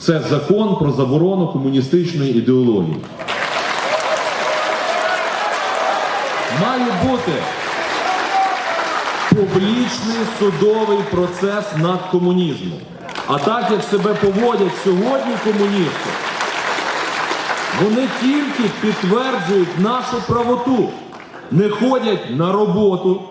це закон про заборону комуністичної ідеології. Має бути публічний судовий процес над комунізмом. А так як себе поводять сьогодні комуністи, вони тільки підтверджують нашу правоту, не ходять на роботу,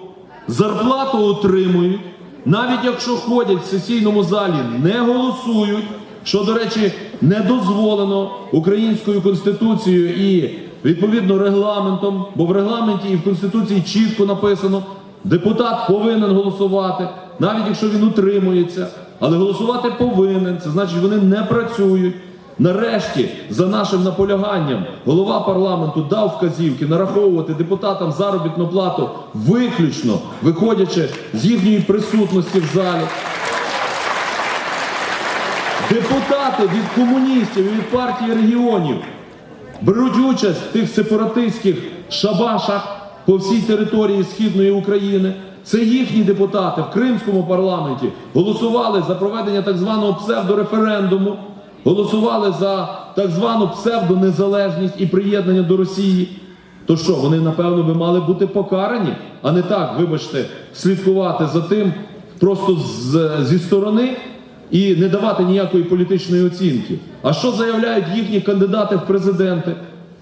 зарплату отримують, навіть якщо ходять в сесійному залі, не голосують, що, до речі, не дозволено українською конституцією і відповідно регламентом, бо в регламенті і в конституції чітко написано, депутат повинен голосувати, навіть якщо він утримується, але голосувати повинен, це значить, вони не працюють. Нарешті, за нашим наполяганням, голова парламенту дав вказівки нараховувати депутатам заробітну плату виключно виходячи з їхньої присутності в залі. Депутати від комуністів і від партії регіонів беруть участь в тих сепаратистських шабашах по всій території Східної України. Це їхні депутати в Кримському парламенті голосували за проведення так званого псевдореферендуму, голосували за так звану псевдонезалежність і приєднання до Росії. То що, вони напевно би мали бути покарані, а не так, вибачте, слідкувати за тим просто з, зі сторони і не давати ніякої політичної оцінки. А що заявляють їхні кандидати в президенти?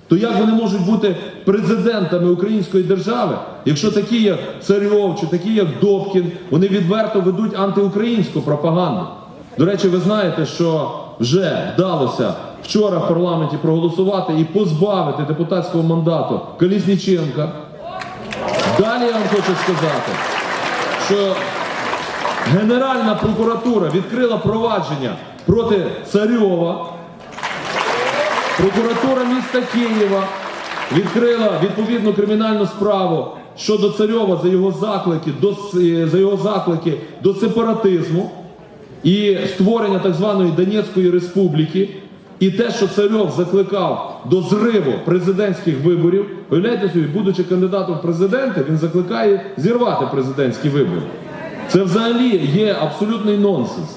То як вони можуть бути президентами української держави, якщо такі, як Царьов чи такі, як Добкін, вони відверто ведуть антиукраїнську пропаганду? До речі, ви знаєте, що вже вдалося вчора в парламенті проголосувати і позбавити депутатського мандату Колісніченка. Далі я вам хочу сказати, що Генеральна прокуратура відкрила провадження проти Царьова. Прокуратура міста Києва відкрила відповідну кримінальну справу щодо Царьова за його заклики до, за його заклики до сепаратизму і створення так званої Донецької республіки. І те, що Царьов закликав до зриву президентських виборів, уявляєте собі, будучи кандидатом в президенти, він закликає зірвати президентські вибори. Це взагалі є абсолютний нонсенс.